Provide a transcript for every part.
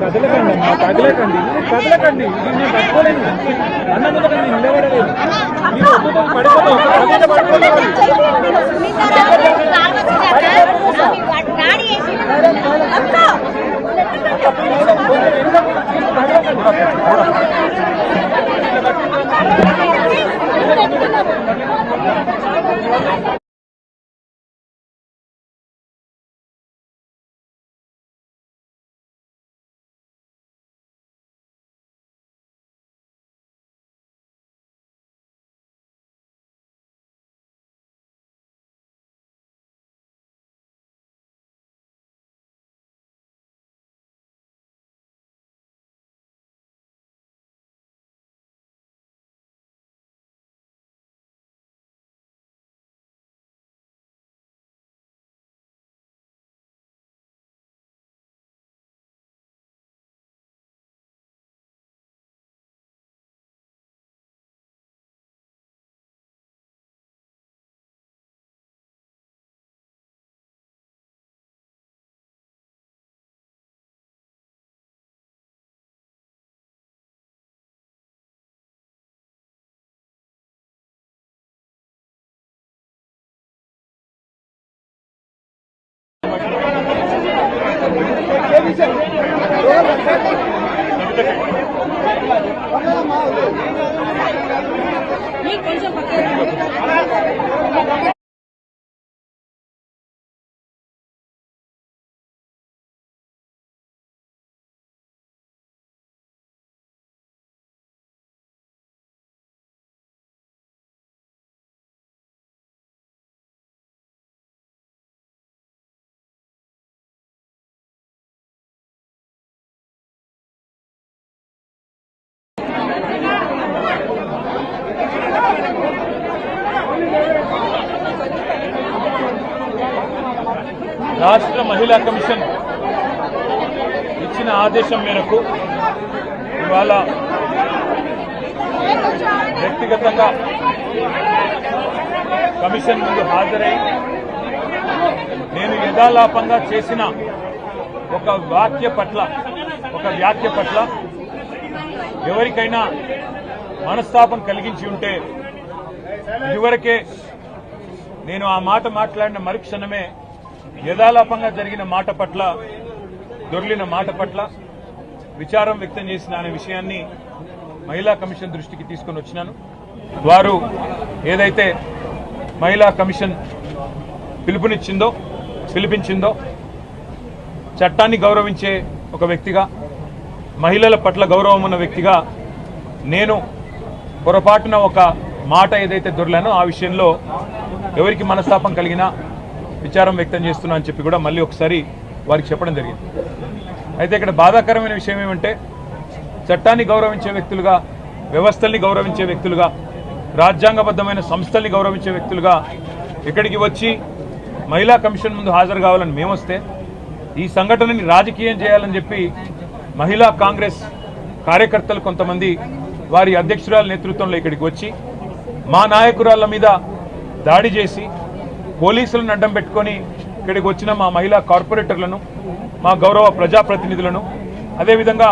కదలకండి అమ్మా కదలకండి కదలకండి ఇది నేను పట్టుకోలేను అన్న ముందుకండి నిలబడలేదు. మీరు ఒప్పుతో పడిపోతాం అదే పడిపోతాం కొంచెం పక్కన రాష్ట్ర మహిళా కమిషన్ ఇచ్చిన ఆదేశం మేరకు ఇవాళ వ్యక్తిగతంగా కమిషన్ ముందు హాజరై నేను యథాలాపంగా చేసిన ఒక వాక్య పట్ల ఒక వ్యాఖ్య పట్ల ఎవరికైనా మనస్తాపం కలిగించి ఉంటే ఇదివరకే నేను ఆ మాట మాట్లాడిన మరుక్షణమే యథాలాపంగా జరిగిన మాట పట్ల దొర్లిన మాట పట్ల విచారం వ్యక్తం చేసిన అనే విషయాన్ని మహిళా కమిషన్ దృష్టికి తీసుకొని వచ్చినాను. వారు ఏదైతే మహిళా కమిషన్ పిలుపునిచ్చిందో పిలిపించిందో చట్టాన్ని గౌరవించే ఒక వ్యక్తిగా మహిళల పట్ల గౌరవం ఉన్న వ్యక్తిగా నేను పొరపాటున ఒక మాట ఏదైతే దొరలానో ఆ విషయంలో ఎవరికి మనస్తాపం కలిగినా విచారం వ్యక్తం చేస్తున్నా అని చెప్పి కూడా మళ్ళీ ఒకసారి వారికి చెప్పడం జరిగింది. అయితే ఇక్కడ బాధాకరమైన విషయం ఏమంటే చట్టాన్ని గౌరవించే వ్యక్తులుగా వ్యవస్థల్ని గౌరవించే వ్యక్తులుగా రాజ్యాంగబద్ధమైన సంస్థల్ని గౌరవించే వ్యక్తులుగా ఇక్కడికి వచ్చి మహిళా కమిషన్ ముందు హాజరు కావాలని మేమొస్తే ఈ సంఘటనని రాజకీయం చేయాలని చెప్పి మహిళా కాంగ్రెస్ కార్యకర్తలు కొంతమంది వారి అధ్యక్షురాల నేతృత్వంలో ఇక్కడికి వచ్చి మా నాయకురాళ్ళ మీద దాడి చేసి పోలీసులను అడ్డం పెట్టుకొని ఇక్కడికి వచ్చిన మా మహిళా కార్పొరేటర్లను మా గౌరవ ప్రజాప్రతినిధులను అదేవిధంగా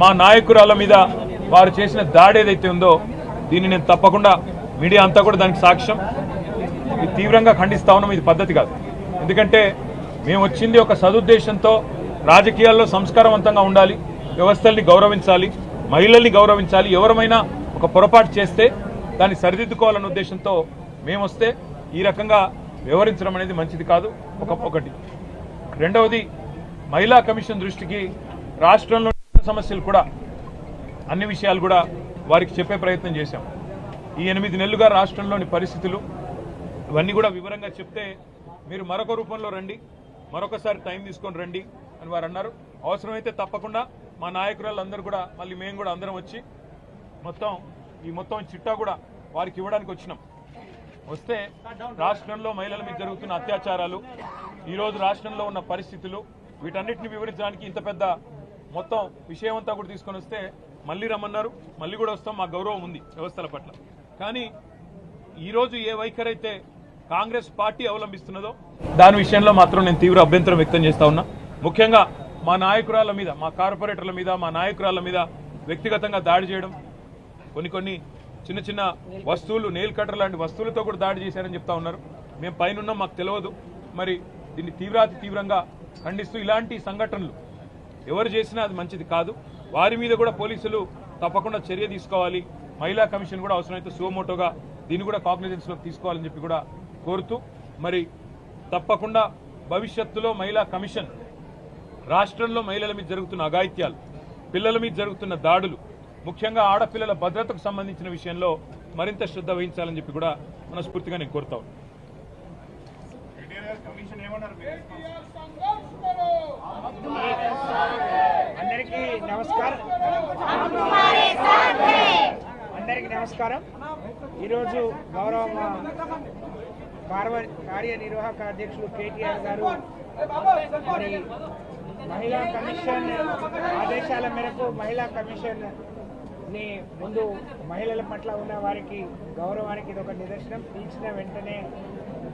మా నాయకురాల మీద వారు చేసిన దాడి ఏదైతే ఉందో దీన్ని నేను తప్పకుండా మీడియా అంతా కూడా దానికి సాక్ష్యం. ఇది తీవ్రంగా ఖండిస్తా ఉన్నాం ఇది పద్ధతి కాదు. ఎందుకంటే మేము వచ్చింది ఒక సదుద్దేశంతో రాజకీయాల్లో సంస్కారవంతంగా ఉండాలి వ్యవస్థల్ని గౌరవించాలి మహిళల్ని గౌరవించాలి ఎవరమైనా ఒక పొరపాటు చేస్తే దాన్ని సరిదిద్దుకోవాలన్న ఉద్దేశంతో మేము వస్తే ఈ రకంగా వివరించడం అనేది మంచిది కాదు ఒక ఒకటి. రెండవది మహిళా కమిషన్ దృష్టికి రాష్ట్రంలో సమస్యలు కూడా అన్ని విషయాలు కూడా వారికి చెప్పే ప్రయత్నం చేశాం. ఈ ఎనిమిది నెలలుగా రాష్ట్రంలోని పరిస్థితులు ఇవన్నీ కూడా వివరంగా చెప్తే మీరు మరొక రూపంలో రండి మరొకసారి టైం తీసుకొని రండి అని వారు అన్నారు. అవసరమైతే తప్పకుండా మా నాయకురాళ్ళందరూ కూడా మళ్ళీ మేము కూడా అందరం వచ్చి మొత్తం ఈ మొత్తం చిట్టా కూడా వారికి ఇవ్వడానికి వచ్చినాం. వస్తే రాష్ట్రంలో మహిళల మీద జరుగుతున్న అత్యాచారాలు ఈరోజు రాష్ట్రంలో ఉన్న పరిస్థితులు వీటన్నిటిని వివరించడానికి ఇంత పెద్ద మొత్తం విషయం అంతా కూడా తీసుకొని వస్తే మళ్ళీ రమ్మన్నారు మళ్ళీ కూడా వస్తాం మా గౌరవం ఉంది వ్యవస్థల పట్ల. కానీ ఈరోజు ఏ వైఖరి అయితే కాంగ్రెస్ పార్టీ అవలంబిస్తున్నదో దాని విషయంలో మాత్రం నేను తీవ్ర అభ్యంతరం వ్యక్తం చేస్తా ఉన్నా. ముఖ్యంగా మా నాయకురాల మీద మా కార్పొరేటర్ల మీద మా నాయకురాల మీద వ్యక్తిగతంగా దాడి చేయడం కొన్ని కొన్ని చిన్న చిన్న వస్తువులు నెయిల్ కట్టర్ లాంటి వస్తువులతో కూడా దాడి చేశారని చెప్తా ఉన్నారు. మేము పైన ఉన్నాం మాకు తెలియదు మరి దీన్ని తీవ్రాతి తీవ్రంగా ఖండిస్తూ ఇలాంటి సంఘటనలు ఎవరు చేసినా అది మంచిది కాదు. వారి మీద కూడా పోలీసులు తప్పకుండా చర్య తీసుకోవాలి. మహిళా కమిషన్ కూడా అవసరమైతే సోమోటోగా దీన్ని కూడా కాగ్నిజెన్స్లోకి తీసుకోవాలని చెప్పి కూడా కోరుతూ మరి తప్పకుండా భవిష్యత్తులో మహిళా కమిషన్ రాష్ట్రంలో మహిళల మీద జరుగుతున్న అఘాయిత్యాలు పిల్లల మీద జరుగుతున్న దాడులు ముఖ్యంగా ఆడపిల్లల భద్రతకు సంబంధించిన విషయంలో మరింత శ్రద్ధ వహించాలని చెప్పి కూడా మనస్ఫూర్తిగా నేను కోరుతా అందరికీ నమస్కారం. అందరికీ నమస్కారం. ఈరోజు గౌరవ మా కార్యనిర్వాహక అధ్యక్షులు కేటీఆర్ గారు మరి మహిళా కమిషన్ ఆదేశాల మేరకు మహిళా కమిషన్ ని ముందు మహిళల పట్ల ఉన్న వారికి గౌరవానికి ఇది ఒక నిదర్శనం. పిలిచిన వెంటనే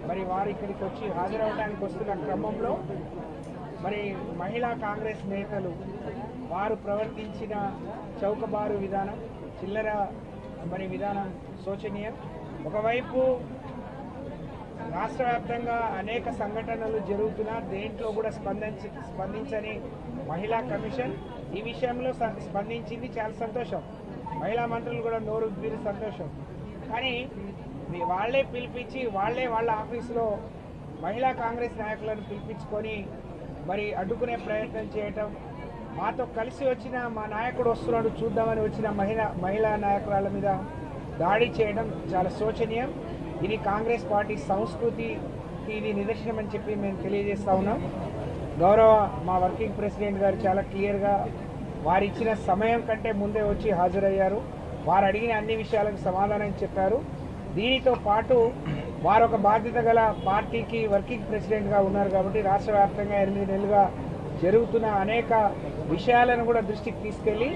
మరి వారు ఇక్కడికి వచ్చి హాజరవడానికి వస్తున్న క్రమంలో మరి మహిళా కాంగ్రెస్ నేతలు వారు ప్రవర్తించిన చౌకబారు విధానం చిల్లర మరి విధానం శోచనీయం. ఒకవైపు రాష్ట్ర వ్యాప్తంగా అనేక సంఘటనలు జరుగుతున్నా దేంట్లో కూడా స్పందించి స్పందించని మహిళా కమిషన్ ఈ విషయంలో స- స్పందించింది చాలా సంతోషం. మహిళా మంత్రులు కూడా నోరు తీరి సంతోషం. కానీ మీ- వాళ్ళే పిలిపించి వాళ్ళే వాళ్ళ ఆఫీసులో మహిళా కాంగ్రెస్ నాయకులను పిలిపించుకొని మరి అడ్డుకునే ప్రయత్నం చేయటం మాతో కలిసి వచ్చిన మా నాయకుడు వస్తున్నాడు చూద్దామని వచ్చిన మహిళా మహిళా నాయకురాల మీద దాడి చేయడం చాలా శోచనీయం. ఇది కాంగ్రెస్ పార్టీ సంస్కృతికి ఇది నిదర్శనం అని చెప్పి మేము తెలియజేస్తా ఉన్నాం. గౌరవ మా వర్కింగ్ ప్రెసిడెంట్ గారు చాలా క్లియర్గా వారు ఇచ్చిన సమయం కంటే ముందే వచ్చి హాజరయ్యారు. వారు అడిగిన అన్ని విషయాలకు సమాధానం చెప్పారు. దీనితో పాటు వారు ఒక బాధ్యత గల పార్టీకి వర్కింగ్ ప్రెసిడెంట్గా ఉన్నారు కాబట్టి రాష్ట్ర వ్యాప్తంగా ఎనిమిది నెలలుగా జరుగుతున్న అనేక విషయాలను కూడా దృష్టికి తీసుకెళ్ళి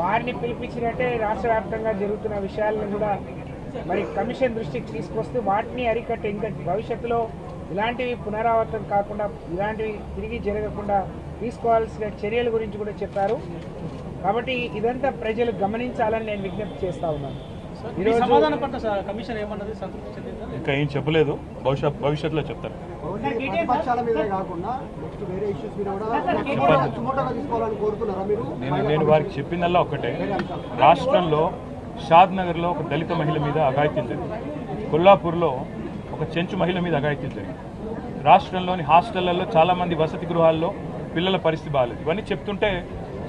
వారిని పిలిపించినట్టే రాష్ట్ర వ్యాప్తంగా జరుగుతున్న విషయాలను కూడా మరి కమిషన్ దృష్టికి తీసుకొస్తూ వాటిని అరికట్టే ఇంకా భవిష్యత్తులో ఇలాంటివి పునరావృతం కాకుండా ఇలాంటివి తిరిగి జరగకుండా తీసుకోవాల్సిన చర్యల గురించి కూడా చెప్పారు. కాబట్టి ఇదంతా ప్రజలు గమనించాలని నేను విజ్ఞప్తి చేస్తా ఉన్నాను. ఇంకా ఏం చెప్పలేదు. బహుశా భవిష్యత్తులో చెప్తాను ఓన్లీ ప్రతిపక్షాల మీదే కాకుండా నెక్స్ట్ వేరే ఇష్యూస్ మీద కూడా సుమోటోగా తీసుకోవాలని కోరుతున్నారా మీరు? నేను నేను వారికి చెప్పిందల్లా ఒకటే. రాష్ట్రంలో షాద్ నగర్లో ఒక దళిత మహిళ మీద అఘాయిత్యం జరిగింది. కొల్లాపూర్లో ఒక చెంచు మహిళ మీద అఘాయిత్యం జరిగింది. రాష్ట్రంలోని హాస్టళ్ళలో చాలా మంది వసతి గృహాల్లో పిల్లల పరిస్థితి బాగాలేదు ఇవన్నీ చెప్తుంటే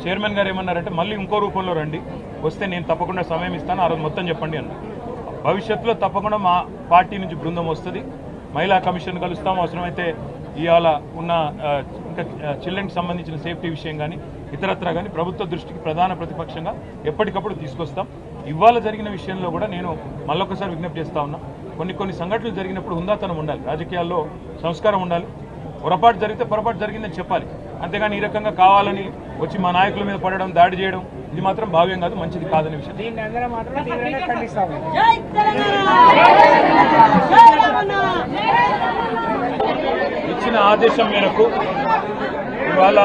చైర్మన్ గారు ఏమన్నారంటే మళ్ళీ ఇంకో రూపంలో రండి. వస్తే నేను తప్పకుండా సమయం ఇస్తాను. ఆ రోజు మొత్తం చెప్పండి అన్నారు. భవిష్యత్తులో తప్పకుండా మా పార్టీ నుంచి బృందం వస్తుంది. మహిళా కమిషన్ కలుస్తాం. అవసరమైతే ఇవాళ ఉన్న ఇంకా చిల్డ్రన్కి సంబంధించిన సేఫ్టీ విషయం కానీ ఇతరత్ర కానీ ప్రభుత్వ దృష్టికి ప్రధాన ప్రతిపక్షంగా ఎప్పటికప్పుడు తీసుకొస్తాం. ఇవాళ జరిగిన విషయంలో కూడా నేను మళ్ళొకసారి విజ్ఞప్తి చేస్తా ఉన్నా. కొన్ని కొన్ని సంఘటనలు జరిగినప్పుడు హుందాతనం ఉండాలి. రాజకీయాల్లో సంస్కారం ఉండాలి. పొరపాటు జరిగితే పొరపాటు జరిగిందని చెప్పాలి. అంతేగాని ఈ రకంగా కావాలని వచ్చి మా నాయకుల మీద పడడం దాడి చేయడం ఇది మాత్రం భావ్యం కాదు మంచిది కాదనే విషయం. ఇచ్చిన ఆదేశం మేరకు ఇవాళ